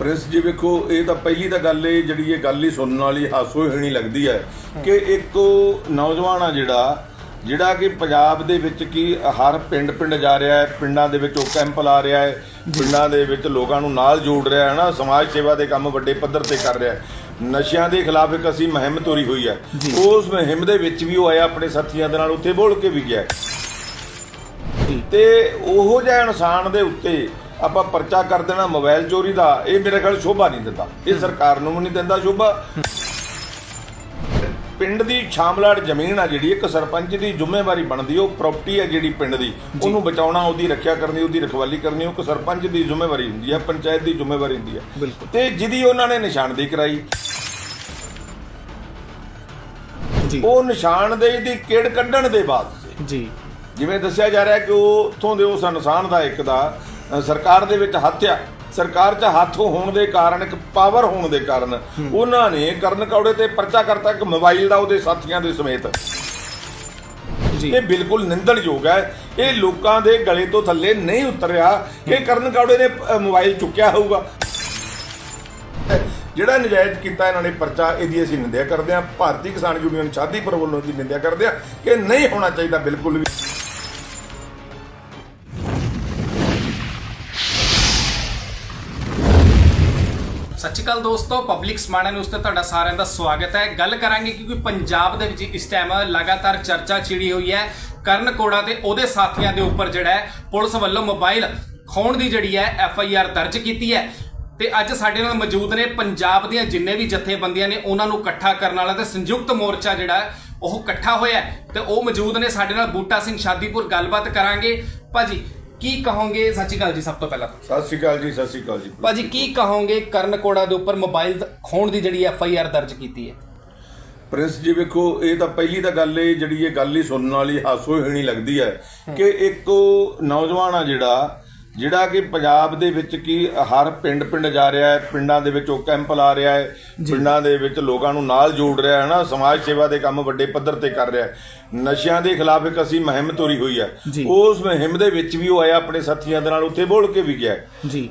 Prince ਜੀ ਵੇਖੋ ਇਹ ਤਾਂ ਪਹਿਲੀ ਤਾਂ ਗੱਲ ਇਹ ਜਿਹੜੀ ਇਹ ਗੱਲ ਹੀ ਸੁਣਨ ਵਾਲੀ ਹਾਸੋ ਹੀਣੀ ਲੱਗਦੀ ਹੈ ਕਿ ਇੱਕ ਨੌਜਵਾਨ ਆ ਜਿਹੜਾ ਜਿਹੜਾ ਕਿ ਪੰਜਾਬ ਦੇ ਵਿੱਚ ਕੀ ਹਰ ਪਿੰਡ ਪਿੰਡ ਜਾ ਰਿਹਾ ਹੈ ਪਿੰਡਾਂ ਦੇ ਵਿੱਚ ਉਹ ਕੈਂਪ ਲਾ ਰਿਹਾ ਹੈ ਪਿੰਡਾਂ ਦੇ ਵਿੱਚ ਲੋਕਾਂ ਨੂੰ ਨਾਲ ਜੋੜ ਰਿਹਾ ਹੈ ਨਾ ਸਮਾਜ ਸੇਵਾ ਦੇ ਕੰਮ ਵੱਡੇ ਪੱਧਰ ਤੇ ਕਰ ਰਿਹਾ ਹੈ। ਨਸ਼ਿਆਂ ਦੇ ਖਿਲਾਫ ਇੱਕ ਅਸੀਂ ਮੁਹਿੰਮ ਤੋਰੀ ਹੋਈ ਹੈ। ਉਸ ਮੁਹਿੰਮ ਦੇ ਵਿੱਚ ਵੀ ਉਹ ਆਇਆ ਆਪਣੇ ਸਾਥੀਆਂ ਦੇ ਨਾਲ ਉੱਥੇ ਬੋਲ ਕੇ ਵੀ ਗਿਆ। ਤੇ ਉਹੋ ਜਿਹਾ ਇਨਸਾਨ ਦੇ ਉੱਤੇ ਆਪਾਂ ਪਰਚਾ ਕਰ ਦੇਣਾ ਮੋਬਾਈਲ ਚੋਰੀ ਦਾ ਇਹ ਮੇਰੇ ਖਿਆਲ ਸ਼ੋਭਾ ਨਹੀਂ ਦਿੰਦਾ। ਇਹ ਸਰਕਾਰ ਨੂੰ ਵੀ ਨਹੀਂ ਦਿੰਦਾ ਸ਼ੋਭਾ। ਪਿੰਡ ਦੀ ਸ਼ਾਮਲਾੜ ਜ਼ਮੀਨ ਆ ਜਿਹੜੀ ਇੱਕ ਸਰਪੰਚ ਦੀ ਜ਼ਿੰਮੇਵਾਰੀ ਬਣਦੀ ਉਹ ਪ੍ਰਾਪਰਟੀ ਹੈ ਜਿਹੜੀ ਪਿੰਡ ਦੀ। ਉਹਨੂੰ ਬਚਾਉਣਾ ਉਹਦੀ ਰੱਖਿਆ ਕਰਨੀ ਉਹਦੀ ਰਖਵਾਲੀ ਕਰਨੀ ਉਹ ਇੱਕ ਸਰਪੰਚ ਦੀ ਜ਼ਿੰਮੇਵਾਰੀ ਹੁੰਦੀ ਹੈ ਪੰਚਾਇਤ ਦੀ ਜ਼ਿੰਮੇਵਾਰੀ ਹੁੰਦੀ ਹੈ। ਤੇ ਜਿਹਦੀ ਉਹਨਾਂ ਨੇ ਨਿਸ਼ਾਨਦੇਹੀ ਕਰਾਈ। ਜੀ। ਉਹ ਨਿਸ਼ਾਨਦੇਹੀ ਦੀ ਕਿੜ ਕੱਢਣ ਦੇ ਬਾਅਦ ਜੀ। ਜਿਵੇਂ ਦੱਸਿਆ ਜਾ ਰਿਹਾ ਕਿ ਉਹ ਉੱਥੋਂ ਦੇ ਉਸ ਇਨਸਾਨ ਦਾ ਇੱਕ ਦਾ ਸਰਕਾਰ ਦੇ ਵਿੱਚ ਹੱਥ ਆ। ਸਰਕਾਰ 'ਚ ਹੱਥ ਹੋਣ ਦੇ ਕਾਰਨ ਇੱਕ ਪਾਵਰ ਹੋਣ ਦੇ ਕਾਰਨ ਉਹਨਾਂ ਨੇ ਕਰਨ ਕੌੜੇ ਤੇ ਪਰਚਾ ਕਰਤਾ ਇੱਕ ਮੋਬਾਈਲ ਦਾ ਉਹਦੇ ਸਾਥੀਆਂ ਦੇ ਸਮੇਤ। ਜੀ। ਇਹ ਬਿਲਕੁਲ ਨਿੰਦਣਯੋਗ ਹੈ। ਇਹ ਲੋਕਾਂ ਦੇ ਗਲੇ ਤੋਂ ਥੱਲੇ ਨਹੀਂ ਉਤਰਿਆ। ਕਿ ਕਰਨ ਕੌੜੇ ਨੇ ਮੋਬਾਈਲ ਚੁੱਕਿਆ ਹੋਊਗਾ। ਜਿਹੜਾ ਨਜਾਇਜ਼ ਕੀਤਾ ਇਹਨਾਂ ਨੇ ਪਰਚਾ ਇਹਦੀ ਅਸੀਂ ਨਿੰਦਿਆ ਕਰਦੇ ਹਾਂ। ਭਾਰਤੀ ਕਿਸਾਨ ਯੂਨੀਅਨ ਸ਼ਾਦੀਪੁਰ ਵੱਲੋਂ ਦੀ ਨਿੰਦਿਆ ਕਰਦੇ ਹਾਂ ਕਿ ਨਹੀਂ ਹੋਣਾ ਚਾਹੀਦਾ ਬਿਲਕੁਲ ਵੀ। ਸਤਿ ਸ਼੍ਰੀ ਅਕਾਲ ਦੋਸਤੋ ਪਬਲਿਕ ਸਮਾਣਾ ਨਿਊਜ਼ ਤੇ ਤੁਹਾਡਾ ਸਾਰਿਆਂ ਦਾ ਸਵਾਗਤ ਹੈ। ਗੱਲ ਕਰਾਂਗੇ ਕਿਉਂਕਿ ਪੰਜਾਬ ਦੇ ਵਿੱਚ ਇਸ ਟਾਈਮ ਲਗਾਤਾਰ ਚਰਚਾ ਛਿੜੀ ਹੋਈ ਹੈ। ਕਰਨ ਕੋੜਾ ਤੇ ਉਹਦੇ ਸਾਥੀਆਂ ਦੇ ਉੱਪਰ ਜਿਹੜਾ ਹੈ, ਪੁਲਿਸ ਵੱਲੋਂ ਮੋਬਾਈਲ ਖੋਣ ਦੀ ਜਿਹੜੀ ਹੈ ਐਫ ਆਈ ਆਰ ਦਰਜ ਕੀਤੀ ਹੈ। ਤੇ ਅੱਜ ਸਾਡੇ ਨਾਲ ਮੌਜੂਦ ਨੇ ਪੰਜਾਬ ਦੀਆਂ ਜਿੰਨੇ ਵੀ ਜਥੇਬੰਦੀਆਂ ਨੇ, ਉਹਨਾਂ ਨੂੰ ਇਕੱਠਾ ਕਰਨ ਵਾਲਾ ਤੇ ਸੰਯੁਕਤ ਮੋਰਚਾ ਜਿਹੜਾ ਉਹ ਇਕੱਠਾ ਹੋਇਆ ਹੈ। ਤੇ ਉਹ ਮੌਜੂਦ ਨੇ ਸਾਡੇ ਨਾਲ ਬੂਟਾ ਸਿੰਘ ਸ਼ਾਦੀਪੁਰ, ਗੱਲਬਾਤ ਕਰਾਂਗੇ। ਭਾਜੀ ਕੀ ਕਹੋਗੇ? ਗੱਲ ਜੀ ਸਭ ਤੋਂ ਪਹਿਲਾਂ ਸਤਿ ਸ਼੍ਰੀ ਅਕਾਲ ਜੀ ਸਤਿ ਸ਼੍ਰੀ ਅਕਾਲ ਜੀ। ਭਾਜੀ ਕੀ ਕਹੋਗੇ ਕਰਨ ਕੋੜਾ ਦੇ ਉੱਪਰ ਮੋਬਾਈਲ ਖੋਣ ਦੀ ਜਿਹੜੀ ਐਫ ਆਈ ਆਰ ਦਰਜ ਕੀਤੀ ਹੈ? ਪ੍ਰਿੰਸ ਜੀ ਵੇਖੋ ਇਹ ਤਾਂ ਪਹਿਲੀ ਤਾਂ ਗੱਲ ਇਹ ਜਿਹੜੀ ਇਹ ਗੱਲ ਹੀ ਸੁਣਨ ਵਾਲੀ ਹਾਸੋ ਹੀਣੀ ਲੱਗਦੀ ਹੈ ਕਿ ਇੱਕ ਨੌਜਵਾਨ ਆ ਜਿਹੜਾ ਜਿਹੜਾ ਕਿ ਪੰਜਾਬ ਦੇ ਵਿੱਚ ਕੀ ਹਰ ਪਿੰਡ ਪਿੰਡ ਜਾ ਰਿਹਾ ਹੈ ਪਿੰਡਾਂ ਦੇ ਵਿੱਚ ਉਹ ਕੈਂਪ ਲਾ ਰਿਹਾ ਹੈ ਪਿੰਡਾਂ ਦੇ ਵਿੱਚ ਲੋਕਾਂ ਨੂੰ ਨਾਲ ਜੋੜ ਰਿਹਾ ਹੈ ਨਾ ਸਮਾਜ ਸੇਵਾ ਦੇ ਕੰਮ ਵੱਡੇ ਪੱਧਰ ਤੇ ਕਰ ਰਿਹਾ ਹੈ। ਨਸ਼ਿਆਂ ਦੇ ਖਿਲਾਫ ਇੱਕ ਅਸੀਂ ਮੁਹਿੰਮ ਤੋਰੀ ਹੋਈ ਹੈ। ਉਸ ਮੁਹਿੰਮ ਦੇ ਵਿੱਚ ਵੀ ਉਹ ਆਇਆ ਆਪਣੇ ਸਾਥੀਆਂ ਦੇ ਨਾਲ ਉੱਥੇ ਬੋਲ ਕੇ ਵੀ ਗਿਆ।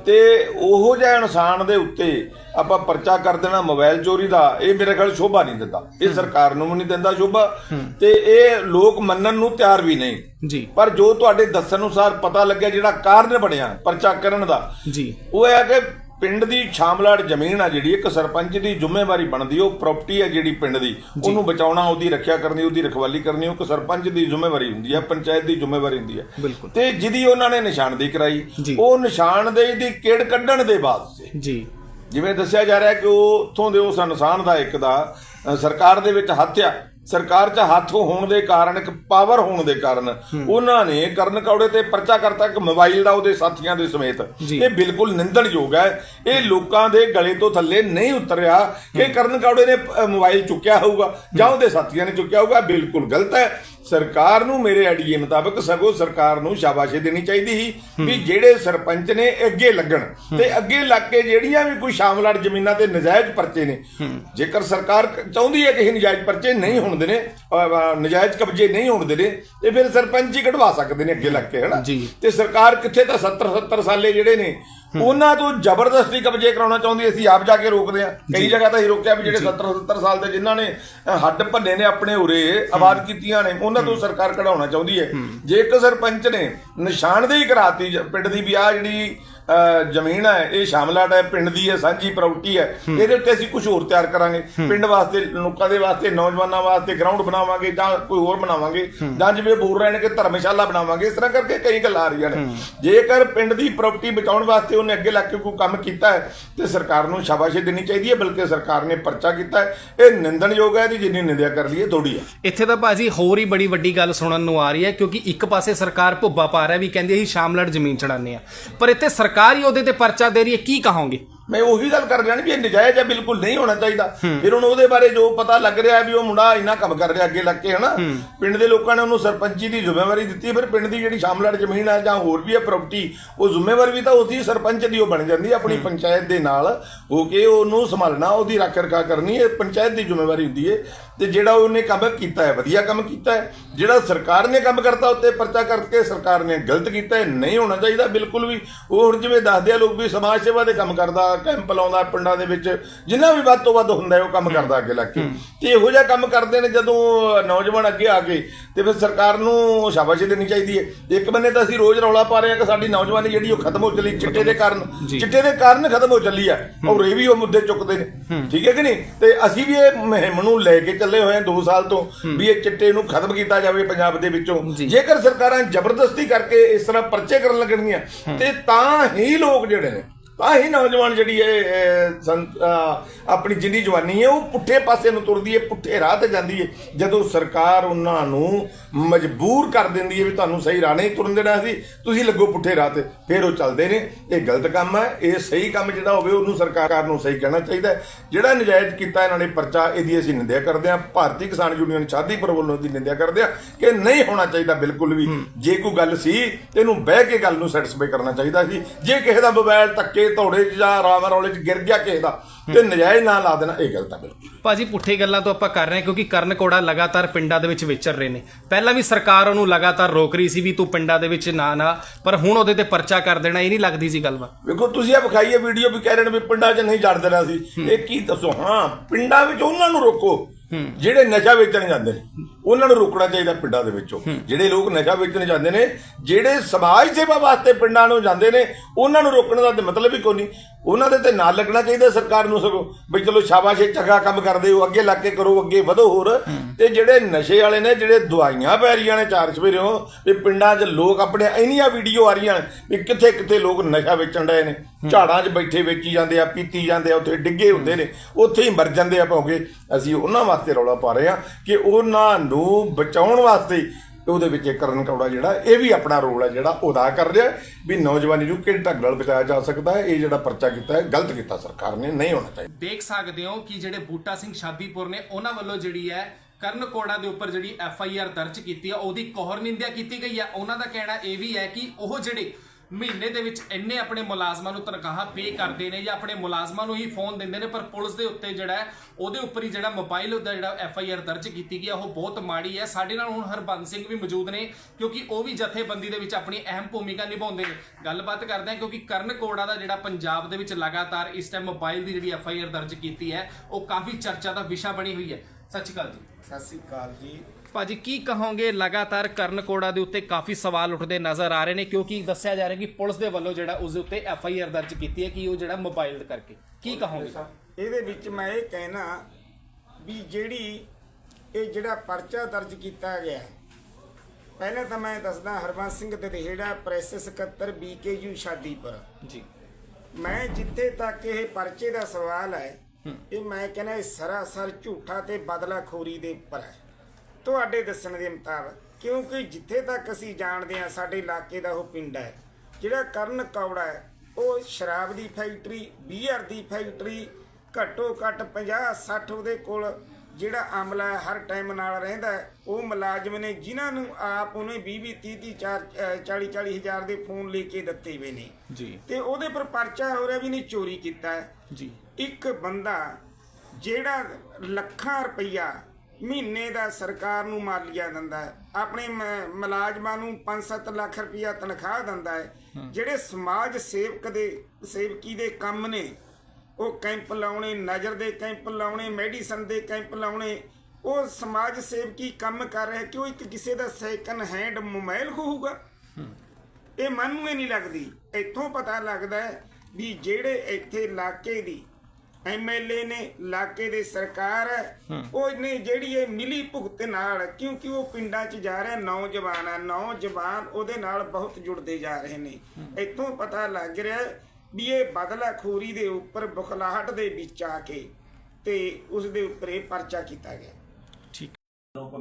ਤੇ ਉਹੋ ਜਿਹਾ ਇਨਸਾਨ ਦੇ ਉੱਤੇ ਆਪਾਂ ਪਰਚਾ ਕਰ ਦੇਣਾ ਮੋਬਾਈਲ ਚੋਰੀ ਦਾ ਇਹ ਮੇਰੇ ਖਿਆਲ ਸ਼ੋਭਾ ਨਹੀਂ ਦਿੰਦਾ। ਇਹ ਸਰਕਾਰ ਨੂੰ ਵੀ ਨਹੀਂ ਦਿੰਦਾ ਸ਼ੋਭਾ। ਤੇ ਇਹ ਲੋਕ ਮੰਨਣ ਨੂੰ ਤਿਆਰ ਵੀ ਨਹੀਂ। ਜੀ। ਪਰ ਜੋ ਤੁਹਾਡੇ ਦੱਸਣ ਅਨੁਸਾਰ ਪਤਾ ਲੱਗਿਆ ਜਿਹੜਾ ਕਾਰਨ ਬਣਿਆ ਪਰਚਾ ਕਰਨ ਦਾ ਜੀ। ਉਹ ਹੈ ਕਿ ਪਿੰਡ ਦੀ ਸ਼ਾਮਲਾੜ ਜ਼ਮੀਨ ਆ ਜਿਹੜੀ ਇੱਕ ਸਰਪੰਚ ਦੀ ਜ਼ਿੰਮੇਵਾਰੀ ਬਣਦੀ ਉਹ ਪ੍ਰਾਪਰਟੀ ਹੈ ਜਿਹੜੀ ਪਿੰਡ ਦੀ। ਉਹਨੂੰ ਬਚਾਉਣਾ ਉਹਦੀ ਰੱਖਿਆ ਕਰਨੀ ਉਹਦੀ ਰਖਵਾਲੀ ਕਰਨੀ ਉਹ ਇੱਕ ਸਰਪੰਚ ਦੀ ਜ਼ਿੰਮੇਵਾਰੀ ਹੁੰਦੀ ਹੈ ਪੰਚਾਇਤ ਦੀ ਜ਼ਿੰਮੇਵਾਰੀ ਹੁੰਦੀ ਹੈ ਬਿਲਕੁਲ। ਤੇ ਜਿਹਦੀ ਉਹਨਾਂ ਨੇ ਨਿਸ਼ਾਨਦੇਹੀ ਕਰਾਈ। ਉਹ ਨਿਸ਼ਾਨਦੇਹੀ ਦੀ ਕਿੜ ਕੱਢਣ ਦੇ ਬਾਅਦ ਸੇ। ਜੀ। ਜਿਵੇਂ ਦੱਸਿਆ ਜਾ ਰਿਹਾ ਕਿ ਉਹ ਉੱਥੋਂ ਦੇ ਉਸ ਇਨਸਾਨ ਦਾ ਇੱਕ ਦਾ ਸਰਕਾਰ ਦੇ ਵਿੱਚ ਹੱਥ ਆ। ਸਰਕਾਰ 'ਚ ਹੱਥ ਹੋਣ ਦੇ ਕਾਰਨ ਇੱਕ ਪਾਵਰ ਹੋਣ ਦੇ ਕਾਰਨ ਉਹਨਾਂ ਨੇ ਕਰਨ ਕੌੜੇ ਤੇ ਪਰਚਾ ਕਰਤਾ ਇੱਕ ਮੋਬਾਈਲ ਦਾ ਉਹਦੇ ਸਾਥੀਆਂ ਦੇ ਸਮੇਤ। ਇਹ ਬਿਲਕੁਲ ਨਿੰਦਣਯੋਗ ਹੈ। ਇਹ ਲੋਕਾਂ ਦੇ ਗਲੇ ਤੋਂ ਥੱਲੇ ਨਹੀਂ ਉਤਰਿਆ ਕਿ ਕਰਨ ਕੌੜੇ ਨੇ ਮੋਬਾਈਲ ਚੁੱਕਿਆ ਹੋਊਗਾ ਜਾਂ ਉਹਦੇ ਸਾਥੀਆਂ ਨੇ ਚੁੱਕਿਆ ਹੋਊਗਾ ਬਿਲਕੁਲ ਗਲਤ ਹੈ। ਸਰਕਾਰ ਨੂੰ ਮੇਰੇ ਆਈਡੀਏ ਮੁਤਾਬਕ ਸਗੋਂ ਸਰਕਾਰ ਨੂੰ ਸ਼ਾਬਾਸ਼ੀ ਦੇਣੀ ਚਾਹੀਦੀ ਸੀ ਵੀ ਜਿਹੜੇ ਸਰਪੰਚ ਨੇ ਅੱਗੇ ਲੱਗਣ ਤੇ ਅੱਗੇ ਲੱਗ ਕੇ ਜਿਹੜੀਆਂ ਵੀ ਕੋਈ ਸ਼ਾਮਲਾੜ ਜ਼ਮੀਨਾਂ ਤੇ ਨਜਾਇਜ਼ ਪਰਚੇ ਨੇ ਜੇਕਰ ਸਰਕਾਰ ਚਾਹੁੰਦੀ ਹੈ ਕਿ ਇਹ ਨਜਾਇਜ਼ ਪਰਚੇ ਨਹੀਂ ਹੋਣ ਅ, ਅ, ਨਜਾਇਜ਼ ਕਬਜ਼ੇ ਨਹੀਂ ਹੋਣ ਦੇਣੇ ਤੇ ਫਿਰ ਸਰਪੰਚ ਹੀ ਕਢਵਾ ਸਕਦੇ ਨੇ ਅੱਗੇ ਲੱਗ ਕੇ ਹਨਾ। ਤੇ ਸਰਕਾਰ ਕਿੱਥੇ ਤਾਂ 70 70 ਸਾਲੇ ਜਿਹੜੇ ਨੇ ਉਹਨਾਂ ਤੋਂ ਜ਼ਬਰਦਸਤੀ ਕਬਜ਼ੇ ਕਰਾਉਣਾ ਚਾਹੁੰਦੀ ਹੈ, ਅਸੀਂ ਆਪ ਜਾ ਕੇ ਰੋਕਦੇ ਆ ਕਈ ਜਗ੍ਹਾ ਤਾਂ ਅਸੀਂ ਰੋਕਿਆ ਵੀ ਜਿਹੜੇ 70 70 ਸਾਲ ਦੇ ਜਿਨ੍ਹਾਂ ਨੇ ਹੱਡ ਭੰਨੇ ਨੇ ਆਪਣੇ ਉਰੇ ਆਬਾਦ ਕੀਤੀਆਂ ਨੇ ਉਹਨਾਂ ਤੋਂ ਸਰਕਾਰ ਕਢਾਉਣਾ ਚਾਹੁੰਦੀ ਹੈ। ਜੇ ਇੱਕ ਸਰਪੰਚ ਨੇ ਨਿਸ਼ਾਨਦੇਹੀ ਕਰਾਤੀ ਪਿੰਡ ਦੀ ਵੀ ਆ ਜਿਹੜੀ ਜ਼ਮੀਨ ਹੈ ਇਹ ਸ਼ਾਮਲਾਟ ਹੈ ਪਿੰਡ ਦੀ ਹੈ ਸਾਂਝੀ ਪ੍ਰਾਪਰਟੀ ਹੈ। ਇਹਦੇ ਉੱਤੇ ਅਸੀਂ ਕੁਝ ਹੋਰ ਤਿਆਰ ਕਰਾਂਗੇ। ਪਿੰਡ ਵਾਸਤੇ ਲੋਕਾਂ ਦੇ ਵਾਸਤੇ ਨੌਜਵਾਨਾਂ ਵਾਸਤੇ ਗਰਾਊਂਡ ਬਣਾਵਾਂਗੇ ਜਾਂ ਕੋਈ ਹੋਰ ਬਣਾਵਾਂਗੇ। ਜਾਂ ਜਿਵੇਂ ਬੋਲ ਰਹੇ ਨੇ ਕਿ ਧਰਮਸ਼ਾਲਾ ਬਣਾਵਾਂਗੇ ਇਸ ਤਰ੍ਹਾਂ ਕਰਕੇ ਕਈ ਗੱਲਾਂ ਆ ਰਹੀਆਂ ਨੇ। ਜੇਕਰ ਪਿੰਡ ਦੀ ਪ੍ਰਾਪਰਟੀ ਬਚਾਉਣ ਵਾਸਤੇ ਉਹਨੇ ਅੱਗੇ ਲੱਗ ਕੇ ਕੋਈ ਕੰਮ ਕੀਤਾ ਹੈ ਤੇ ਸਰਕਾਰ ਨੂੰ ਸ਼ਾਬਾਸ਼ੀ ਦੇਣੀ ਚਾਹੀਦੀ ਹੈ ਬਲਕਿ ਸਰਕਾਰ ਨੇ ਪਰਚਾ ਕੀਤਾ ਹੈ। ਇਹ ਨਿੰਦਣਯੋਗ ਹੈ ਇਹਦੀ ਜਿੰਨੀ ਨਿੰਦਿਆ ਕਰ ਲਈਏ ਥੋੜੀ ਹੈ। ਇੱਥੇ ਤਾਂ ਭਾਜੀ ਹੋਰ ਹੀ ਬੜੀ ਵੱਡੀ ਗੱਲ ਸੁਣਨ ਨੂੰ ਆ ਰਹੀ ਹੈ ਕਿਉਂਕਿ ਇੱਕ ਪਾਸੇ ਸਰਕਾਰ ਭੁੱਬਾ ਪਾ ਰਿਹਾ ਵੀ ਕਹਿੰਦੀ ਅਸੀਂ ਸ਼ਾਮਲੜ ਜ਼ਮੀਨ ਚੜਾਉਂਦੇ ਆ ਪਰ ਇੱਥੇ ਸਰਕਾਰ ਹੀ ਉਹਦੇ ਤੇ ਪਰਚਾ ਦੇ ਰਹੀ ਹੈ ਕੀ ਕਹੋਗੇ? ਮੈਂ ਉਹੀ ਗੱਲ ਕਰ ਰਿਹਾ ਨਾ ਵੀ ਇਹ ਨਜਾਇਜ਼ ਹੈ ਬਿਲਕੁਲ ਨਹੀਂ ਹੋਣਾ ਚਾਹੀਦਾ। ਫਿਰ ਹੁਣ ਉਹਦੇ ਬਾਰੇ ਜੋ ਪਤਾ ਲੱਗ ਰਿਹਾ ਵੀ ਉਹ ਮੁੰਡਾ ਇੰਨਾ ਕੰਮ ਕਰ ਰਿਹਾ ਅੱਗੇ ਲੱਗ ਕੇ ਹਨਾ? ਪਿੰਡ ਦੇ ਲੋਕਾਂ ਨੇ ਉਹਨੂੰ ਸਰਪੰਚੀ ਦੀ ਜ਼ਿੰਮੇਵਾਰੀ ਦਿੱਤੀ ਫਿਰ ਪਿੰਡ ਦੀ ਜਿਹੜੀ ਸ਼ਾਮਲਾੜ ਜ਼ਮੀਨ ਹੈ ਜਾਂ ਹੋਰ ਵੀ ਹੈ ਪ੍ਰਾਪਰਟੀ ਉਹ ਜ਼ਿੰਮੇਵਾਰੀ ਵੀ ਤਾਂ ਉਸਦੀ ਸਰਪੰਚ ਦੀ ਉਹ ਬਣ ਜਾਂਦੀ ਹੈ ਆਪਣੀ ਪੰਚਾਇਤ ਦੇ ਨਾਲ ਹੋ ਕੇ ਉਹਨੂੰ ਸੰਭਾਲਣਾ ਉਹਦੀ ਰੱਖ ਰਖਾ ਕਰਨੀ ਇਹ ਪੰਚਾਇਤ ਦੀ ਜ਼ਿੰਮੇਵਾਰੀ ਹੁੰਦੀ ਹੈ। ਤੇ ਜਿਹੜਾ ਉਹਨੇ ਕੰਮ ਕੀਤਾ ਹੈ ਵਧੀਆ ਕੰਮ ਕੀਤਾ ਹੈ। ਜਿਹੜਾ ਸਰਕਾਰ ਨੇ ਕੰਮ ਕਰਤਾ ਉੱਤੇ ਪਰਚਾ ਕਰਕੇ ਸਰਕਾਰ ਨੇ ਗਲਤ ਕੀਤਾ ਹੈ ਨਹੀਂ ਹੋਣਾ ਚਾਹੀਦਾ ਬਿਲਕੁਲ ਵੀ। ਉਹ ਹੁਣ ਜਿਵੇਂ ਦੱਸਦੇ ਆ ਲੋਕ ਵੀ ਸਮਾਜ ਸੇਵਾ ਦੇ ਕੰਮ ਕਰਦਾ ਕੈਂਪ ਲਾਉਂਦਾ ਪਿੰਡਾਂ ਦੇ ਵਿੱਚ ਜਿੰਨਾ ਵੀ ਵੱਧ ਤੋਂ ਵੱਧ ਹੁੰਦਾ ਹੈ ਉਹ ਕੰਮ ਕਰਦਾ ਅੱਗੇ ਲੱਗ ਕੇ। ਤੇ ਇਹੋ ਜਿਹਾ ਕੰਮ ਕਰਦੇ ਨੇ ਜਦੋਂ ਨੌਜਵਾਨ ਅੱਗੇ ਆ ਗਏ ਤੇ ਫਿਰ ਸਰਕਾਰ ਨੂੰ ਸ਼ਾਬਾਸ਼ ਦੇਣੀ ਚਾਹੀਦੀ ਹੈ। ਇੱਕ ਬੰਨੇ ਤਾਂ ਅਸੀਂ ਰੋਜ਼ ਰੌਲਾ ਪਾ ਰਹੇ ਹਾਂ ਕਿ ਸਾਡੀ ਨੌਜਵਾਨੀ ਜਿਹੜੀ ਉਹ ਖਤਮ ਹੋ ਚੱਲੀ ਚਿੱਟੇ ਦੇ ਕਾਰਨ ਚਿੱਟੇ ਦੇ ਕਾਰਨ ਖਤਮ ਹੋ ਚੱਲੀ ਆ। ਔਰ ਇਹ ਵੀ ਉਹ ਮੁੱਦੇ ਚੁੱਕਦੇ ਨੇ। ਠੀਕ ਹੈ ਕਿ ਨਹੀਂ? ਤੇ ਅਸੀਂ ਵੀ ਇਹ ਮੁਹਿੰਮ ਨੂੰ ਲੈ ਕੇ ਚੱਲੇ ਹੋਏ ਹਾਂ 2 ਸਾਲ ਤੋਂ ਵੀ ਇਹ ਚਿੱਟੇ ਨੂੰ ਖਤਮ ਕੀਤਾ ਜਾਵੇ ਪੰਜਾਬ ਦੇ ਵਿੱਚੋਂ। ਜੇਕਰ ਸਰਕਾਰਾਂ ਜ਼ਬਰਦਸਤੀ ਕਰਕੇ ਇਸ ਤਰ੍ਹਾਂ ਪਰਚੇ ਕਰਨ ਲੱਗਣਗੀਆਂ ਤੇ ਤਾਂ ਹੀ ਲੋਕ ਜਿਹੜੇ ਨੇ ਤਾਂ ਹੀ ਨੌਜਵਾਨ ਜਿਹੜੀ ਇਹ ਇਹ, ਸੰਤ- ਆਪਣੀ ਜਿੰਨੀ ਜਵਾਨੀ ਹੈ ਉਹ ਪੁੱਠੇ ਪਾਸੇ ਨੂੰ ਤੁਰਦੀ ਹੈ ਪੁੱਠੇ ਰਾਹ ਤੇ ਜਾਂਦੀ ਹੈ। ਜਦੋਂ ਸਰਕਾਰ ਉਹਨਾਂ ਨੂੰ ਮਜਬੂਰ ਕਰ ਦਿੰਦੀ ਹੈ ਵੀ ਤੁਹਾਨੂੰ ਸਹੀ ਰਾਹ ਨਹੀਂ ਤੁਰਨ ਦੇਣਾ ਸੀ ਤੁਸੀਂ ਲੱਗੋ ਪੁੱਠੇ ਰਾਹ ਤੇ ਫਿਰ ਉਹ ਚੱਲਦੇ ਨੇ। ਇਹ ਗਲਤ ਕੰਮ ਹੈ ਇਹ ਸਹੀ ਕੰਮ ਜਿਹੜਾ ਹੋਵੇ ਉਹਨੂੰ ਸਰਕਾਰ ਨੂੰ ਸਹੀ ਕਹਿਣਾ ਚਾਹੀਦਾ ਹੈ। ਜਿਹੜਾ ਨਜਾਇਜ਼ ਕੀਤਾ ਇਹਨਾਂ ਨੇ ਪਰਚਾ ਇਹਦੀ ਅਸੀਂ ਨਿੰਦਿਆ ਕਰਦੇ ਹਾਂ। ਭਾਰਤੀ ਕਿਸਾਨ ਯੂਨੀਅਨ ਸ਼ਾਦੀਪੁਰ ਵੱਲੋਂ ਇਹਦੀ ਨਿੰਦਿਆ ਕਰਦੇ ਹਾਂ ਕਿ ਨਹੀਂ ਹੋਣਾ ਚਾਹੀਦਾ ਬਿਲਕੁਲ ਵੀ। ਜੇ ਕੋਈ ਗੱਲ ਸੀ ਤੇ ਇਹਨੂੰ ਬਹਿ ਕੇ ਗੱਲ ਨੂੰ ਸੈਟੀਸਫਾਈ ਕਰਨਾ ਚਾਹੀਦਾ ਸੀ। ਜੇ ਕਿਸੇ ਦਾ ਮੋਬਾਈਲ ਧੱਕੇ ਧੌੜੇ 'ਚ ਜਾਂ ਰਾਵਾਂ ਰੌਲੇ 'ਚ ਗਿਰ ਗਿਆ ਕਿਸੇ ਦਾ ਤੇ ਨਜਾਇਜ਼ ਨਾ ਲਾ ਦੇਣਾ ਇਹ ਗਲਤ ਹੈ ਬਿਲਕੁਲ ਭਾਜੀ ਪੁੱਠੇ ਗੱਲਾਂ ਤੋਂ ਆਪਾਂ ਕਰ ਰਹੇ ਹਾਂ ਕਿਉਂਕਿ ਕਰਨ ਕੋੜਾ ਲਗਾਤਾਰ ਪਿੰਡਾਂ ਦੇ ਵਿੱਚ ਵਿਚਰ ਰਹੇ ਨੇ। ਪਹਿਲਾਂ ਵੀ ਸਰਕਾਰ ਉਹਨੂੰ ਲਗਾਤਾਰ ਰੋਕ ਰਹੀ ਸੀ ਵੀ ਤੂੰ ਪਿੰਡਾਂ ਦੇ ਵਿੱਚ ਨਾ ਨਾ ਪਰ ਹੁਣ ਉਹਦੇ ਤੇ ਪਰਚਾ ਕਰ ਦੇਣਾ ਇਹ ਨਹੀਂ ਲੱਗਦੀ ਸੀ ਗੱਲਬਾਤ ਵੇਖੋ ਤੁਸੀਂ ਇਹ ਵਿਖਾਈਏ ਵੀਡੀਓ ਵੀ ਕਹਿ ਰਹੇ ਨੇ ਵੀ ਪਿੰਡਾਂ 'ਚ ਨਹੀਂ ਜੜ ਦੇਣਾ ਸੀ। ਇਹ ਕੀ ਦੱਸੋ? ਹਾਂ ਪਿੰਡਾਂ ਵਿੱਚ ਉਹਨਾਂ ਨੂੰ ਰੋਕੋ ਜਿਹੜੇ ਨਸ਼ਾ ਵੇਚਣ ਜਾਂਦੇ ਨੇ। ਉਹਨਾਂ ਨੂੰ ਰੋਕਣਾ ਚਾਹੀਦਾ ਪਿੰਡਾਂ ਦੇ ਵਿੱਚੋਂ। ਜਿਹੜੇ ਲੋਕ ਨਸ਼ਾ ਵੇਚਣ ਜਾਂਦੇ ਨੇ, ਜਿਹੜੇ ਸਮਾਜ ਸੇਵਾ ਵਾਸਤੇ ਪਿੰਡਾਂ ਨੂੰ ਜਾਂਦੇ ਨੇ, ਉਹਨਾਂ ਨੂੰ ਰੋਕਣ ਦਾ ਤੇ ਮਤਲਬ ਹੀ ਕੋਈ ਨਹੀਂ। ਉਹਨਾਂ ਦੇ ਤੇ ਨਾਲ ਲੱਗਣਾ ਚਾਹੀਦਾ ਸਰਕਾਰ ਨੂੰ ਸਗੋਂ, ਵੀ ਚਲੋ ਸ਼ਾਬਾਸ਼, ਇਹ ਚੰਗਾ ਕੰਮ ਕਰਦੇ ਹੋ, ਅੱਗੇ ਲੱਗ ਕੇ ਕਰੋ, ਅੱਗੇ ਵਧੋ ਹੋਰ। ਤੇ ਜਿਹੜੇ ਨਸ਼ੇ ਵਾਲੇ ਨੇ, ਜਿਹੜੇ ਦਵਾਈਆਂ ਪੈ ਰਹੀਆਂ ਨੇ ਚਾਰ ਸਵੇਰਿਓਂ ਵੀ ਪਿੰਡਾਂ 'ਚ ਲੋਕ ਆਪਣੇ ਇੰਨੀਆਂ ਵੀਡੀਓ ਆ ਰਹੀਆਂ ਨੇ, ਵੀ ਕਿੱਥੇ ਕਿੱਥੇ ਲੋਕ ਨਸ਼ਾ ਵੇਚਣ ਡਏ ਨੇ। ਝਾੜਾਂ 'ਚ ਬੈਠੇ ਵੇਚੀ ਜਾਂਦੇ ਆ, ਪੀਤੀ ਜਾਂਦੇ ਆ, ਉੱਥੇ ਡਿੱਗੇ ਹੁੰਦੇ ਨੇ। ਉੱਥੇ ਹੀ ਮਰ ਜਾਂਦੇ ਆ ਭੌਂਗੇ ਅਸੀਂ ਉਹਨਾਂ ਵਾਸਤੇ ਰੌਲਾ ਪਾ ਰਹੇ ਹਾਂ ਕਿ ਉਹਨਾਂ ਨੂੰ ਬਚਾਉਣ ਵਾਸਤੇ ਉਹਦੇ ਵਿੱਚ ਇਹ ਕਰਨ ਕੌੜਾ ਜਿਹੜਾ, ਇਹ ਵੀ ਆਪਣਾ ਰੋਲ ਹੈ ਜਿਹੜਾ ਉਹ ਕਰ ਰਿਹਾ ਵੀ ਨੌਜਵਾਨੀ ਨੂੰ ਕਿਹੜੇ ਢੰਗ ਨਾਲ ਬਚਾਇਆ ਜਾ ਸਕਦਾ ਹੈ, ਇਹ ਜਿਹੜਾ ਪਰਚਾ ਕੀਤਾ ਹੈ, ਗਲਤ ਕੀਤਾ ਸਰਕਾਰ ਨੇ, ਨਹੀਂ ਹੋਣਾ ਚਾਹੀਦਾ। ਦੇਖ ਸਕਦੇ ਹੋ ਕਿ ਜਿਹੜੇ ਬੂਟਾ ਸਿੰਘ ਸ਼ਾਦੀਪੁਰ ਨੇ, ਉਹਨਾਂ ਵੱਲੋਂ ਜਿਹੜੀ ਹੈ ਕਰਨ ਕੋੜਾ ਦੇ ਉੱਪਰ ਜਿਹੜੀ ਐਫ ਆਈ ਆਰ ਦਰਜ ਕੀਤੀ ਹੈ ਉਹਦੀ ਕੋਹਰ ਨਿੰਦਿਆ ਕੀਤੀ ਗਈ ਹੈ ਉਹਨਾਂ ਦਾ ਕਹਿਣਾ ਇਹ ਵੀ ਹੈ ਕਿ ਉਹ ਜਿਹੜੇ ਮਹੀਨੇ ਦੇ ਵਿੱਚ ਇੰਨੇ ਆਪਣੇ ਮੁਲਾਜ਼ਮਾਂ ਨੂੰ ਤਨਖਾਹਾਂ ਪੇ ਕਰਦੇ ਨੇ ਜਾਂ ਆਪਣੇ ਮੁਲਾਜ਼ਮਾਂ ਨੂੰ ਹੀ ਫੋਨ ਦਿੰਦੇ ਨੇ, ਪਰ ਪੁਲਿਸ ਦੇ ਉੱਤੇ ਜਿਹੜਾ ਉਹਦੇ ਉੱਪਰ ਹੀ ਜਿਹੜਾ ਮੋਬਾਈਲ ਉਹਦਾ ਜਿਹੜਾ ਐਫ ਆਈ ਆਰ ਦਰਜ ਕੀਤੀ ਗਈ ਹੈ ਉਹ ਬਹੁਤ ਮਾੜੀ ਹੈ। ਸਾਡੇ ਨਾਲ ਹੁਣ ਹਰਬੰਸ ਸਿੰਘ ਵੀ ਮੌਜੂਦ ਨੇ, ਕਿਉਂਕਿ ਉਹ ਵੀ ਜਥੇਬੰਦੀ ਦੇ ਵਿੱਚ ਆਪਣੀ ਅਹਿਮ ਭੂਮਿਕਾ ਨਿਭਾਉਂਦੇ ਨੇ। ਗੱਲਬਾਤ ਕਰਦੇ ਹਾਂ, ਕਿਉਂਕਿ ਕਰਨ ਕੋੜਾ ਦਾ ਜਿਹੜਾ ਪੰਜਾਬ ਦੇ ਵਿੱਚ ਲਗਾਤਾਰ ਇਸ ਟਾਈਮ ਮੋਬਾਈਲ ਦੀ ਜਿਹੜੀ ਐਫ ਆਈ ਆਰ ਦਰਜ ਕੀਤੀ ਹੈ, ਉਹ ਕਾਫੀ ਚਰਚਾ ਦਾ ਵਿਸ਼ਾ ਬਣੀ ਹੋਈ ਹੈ। ਸਤਿ ਸ਼੍ਰੀ ਅਕਾਲ ਜੀ। ਸਤਿ ਸ੍ਰੀ ਅਕਾਲ ਜੀ। ਭਾਜੀ ਕੀ ਕਹੋਗੇ? ਲਗਾਤਾਰ ਕਰਨ ਕੋੜਾ ਦੇ ਉੱਤੇ ਕਾਫੀ ਸਵਾਲ ਉੱਠਦੇ ਨਜ਼ਰ ਆ ਰਹੇ ਨੇ ਕਿਉਂਕਿ ਦੱਸਿਆ ਜਾ ਰਿਹਾ ਕਿ ਪੁਲਿਸ ਦੇ ਵੱਲੋਂ ਜਿਹੜਾ ਉਸ ਦੇ ਉੱਤੇ ਐਫ ਆਈ ਆਰ ਦਰਜ ਕੀਤੀ ਹੈ ਕਿ ਉਹ ਜਿਹੜਾ ਮੋਬਾਈਲ ਕਰਕੇ। ਕੀ ਕਹੋਗੇ? ਇਹਦੇ ਵਿੱਚ ਮੈਂ ਇਹ ਕਹਿਣਾ ਵੀ ਜਿਹੜੀ ਇਹ ਜਿਹੜਾ ਪਰਚਾ ਦਰਜ ਕੀਤਾ ਗਿਆ ਹੈ, ਪਹਿਲਾਂ ਤਾਂ ਮੈਂ ਦੱਸਦਾ ਹਰਬੰਸ ਸਿੰਘ ਦਦਹੇੜਾ ਪ੍ਰੈਸ ਸਕੱਤਰ ਬੀਕੇਯੂ ਸ਼ਾਦੀਪੁਰ। ਜੀ। ਮੈਂ ਜਿੱਥੇ ਤੱਕ ਇਹ ਪਰਚੇ ਦਾ ਸਵਾਲ ਹੈ। ਇਹ ਮੈਂ ਕਹਿੰਦਾ ਇਹ ਸਰਾਸਰ ਝੂਠਾ ਤੇ ਬਦਲਾਖੋਰੀ ਦੇ ਉੱਪਰ ਹੈ। ਤੁਹਾਡੇ ਦੱਸਣ ਦੇ ਮੁਤਾਬਕ ਕਿਉਂਕਿ ਜਿੱਥੇ ਤੱਕ ਅਸੀਂ ਜਾਣਦੇ ਹਾਂ ਸਾਡੇ ਇਲਾਕੇ ਦਾ ਉਹ ਪਿੰਡ ਹੈ। ਜਿਹੜਾ ਕਰਨ ਕੌੜਾ ਹੈ ਉਹ ਸ਼ਰਾਬ ਦੀ ਫੈਕਟਰੀ ਬੀਅਰ ਦੀ ਫੈਕਟਰੀ ਘੱਟੋ ਘੱਟ 50 60 ਉਹਦੇ ਕੋਲ ਜਿਹੜਾ ਅਮਲਾ ਹਰ ਟਾਈਮ ਨਾਲ ਰਹਿੰਦਾ ਹੈ, ਉਹ ਮੁਲਾਜ਼ਮ ਨੇ ਜਿਨ੍ਹਾਂ ਨੂੰ ਆਪ ਉਹਨੇ 20 20 30 30 40 40 ਹਜ਼ਾਰ ਦੇ ਫੋਨ ਲੈ ਕੇ ਦਿੱਤੇ ਹੋਏ ਨੇ। ਜੀ। ਤੇ ਉਹਦੇ ਪਰ ਪਰਚਾ ਹੋ ਰਿਹਾ ਵੀ ਨਹੀਂ ਚੋਰੀ ਕੀਤਾ ਹੈ। ਜੀ। ਇੱਕ ਬੰਦਾ ਜਿਹੜਾ ਲੱਖਾਂ ਰੁਪਈਆ ਮਹੀਨੇ ਦਾ ਸਰਕਾਰ ਨੂੰ ਮਾਲੀਆ ਦਿੰਦਾ ਹੈ। ਆਪਣੇ ਮੁਲਾਜ਼ਮਾਂ ਨੂੰ 5-7 ਲੱਖ ਰੁਪਈਆ ਤਨਖਾਹ ਦਿੰਦਾ ਹੈ। ਜਿਹੜੇ ਸਮਾਜ ਸੇਵਕ ਦੇ ਸੇਵਕੀ ਦੇ ਕੰਮ ਨੇ ਉਹ ਕੈਂਪ ਲਾਉਣੇ ਨਜ਼ਰ ਦੇ ਕੈਂਪ ਲਾਉਣੇ ਮੈਡੀਸਨ ਦੇ ਕੈਂਪ ਲਾਉਣੇ ਉਹ ਸਮਾਜ ਸੇਵਕੀ ਕੰਮ ਕਰ ਰਿਹਾ ਕਿ ਉਹ ਇੱਕ ਕਿਸੇ ਦਾ ਸੈਕੰਡ ਹੈਂਡ ਮੋਬਾਈਲ ਹੋਊਗਾ? ਇਹ ਮਨ ਨੂੰ ਨਹੀਂ ਲੱਗਦੀ। ਇੱਥੋਂ ਪਤਾ ਲੱਗਦਾ ਵੀ ਜਿਹੜੇ ਇੱਥੇ ਇਲਾਕੇ ਦੀ ਐਮਐਲਏ ਨੇ ਇਲਾਕੇ ਦੇ ਸਰਕਾਰ ਹੈ। ਉਹ ਨੇ ਜਿਹੜੀ ਇਹ ਮਿਲੀ ਭੁਗਤ ਨਾਲ ਕਿਉਂਕਿ ਉਹ ਪਿੰਡਾਂ 'ਚ ਜਾ ਰਿਹਾ ਨੌਜਵਾਨ ਆ ਨੌਜਵਾਨ ਉਹਦੇ ਨਾਲ ਬਹੁਤ ਜੁੜਦੇ ਜਾ ਰਹੇ ਨੇ। ਇੱਥੋਂ ਪਤਾ ਲੱਗ ਰਿਹਾ ਵੀ ਇਹ ਬਦਲਾਖੋਰੀ ਦੇ ਉੱਪਰ ਬੁਖਲਾਹਟ ਦੇ ਵਿੱਚ ਆ ਕੇ ਤੇ ਉਸ ਦੇ ਉੱਪਰ ਇਹ ਪਰਚਾ ਕੀਤਾ ਗਿਆ।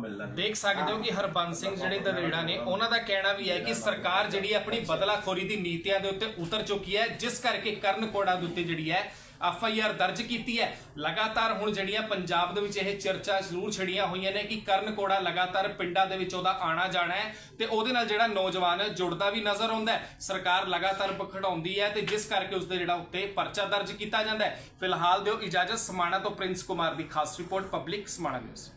ਦੇਖ ਸਕਦੇ ਹੋ ਕਿ ਹਰਬੰਸ ਸਿੰਘ ਜਿਹੜੇ ਦਰੇੜਾ ਨੇ, ਉਹਨਾਂ ਦਾ ਕਹਿਣਾ ਵੀ ਹੈ ਕਿ ਸਰਕਾਰ ਜਿਹੜੀ ਆਪਣੀ ਬਦਲਾਖੋਰੀ ਦੀ ਨੀਤੀਆਂ ਦੇ ਉੱਤੇ ਉਤਰ ਚੁੱਕੀ ਹੈ, ਜਿਸ ਕਰਕੇ ਕਰਨ ਕੋੜਾ ਦੇ ਉੱਤੇ ਜਿਹੜੀ ਹੈ ਐਫ ਆਈ ਆਰ ਦਰਜ ਕੀਤੀ ਹੈ। ਲਗਾਤਾਰ ਹੁਣ ਜਿਹੜੀਆਂ ਪੰਜਾਬ ਦੇ ਵਿੱਚ ਇਹ ਚਰਚਾ ਜ਼ਰੂਰ ਛੜੀਆਂ ਹੋਈਆਂ ਨੇ ਕਿ ਕਰਨ ਕੋੜਾ ਲਗਾਤਾਰ ਪਿੰਡਾਂ ਦੇ ਵਿੱਚ ਉਹਦਾ ਆਣਾ ਜਾਣਾ ਹੈ ਤੇ ਉਹਦੇ ਨਾਲ ਜਿਹੜਾ ਨੌਜਵਾਨ ਜੁੜਦਾ ਵੀ ਨਜ਼ਰ ਆਉਂਦਾ ਹੈ। ਸਰਕਾਰ ਲਗਾਤਾਰ ਬਖੜਾਉਂਦੀ ਹੈ ਤੇ ਜਿਸ ਕਰਕੇ ਉਸਦੇ ਜਿਹੜਾ ਉੱਤੇ ਪਰਚਾ ਦਰਜ ਕੀਤਾ ਜਾਂਦਾ ਹੈ। ਫਿਲਹਾਲ ਦਿਓ ਇਜਾਜ਼ਤ, ਸਮਾਣਾ ਤੋਂ ਪ੍ਰਿੰਸ ਕੁਮਾਰ ਦੀ ਖਾਸ ਰਿਪੋਰਟ, ਪਬਲਿਕ ਸਮਾਣਾ ਨਿਊਜ਼।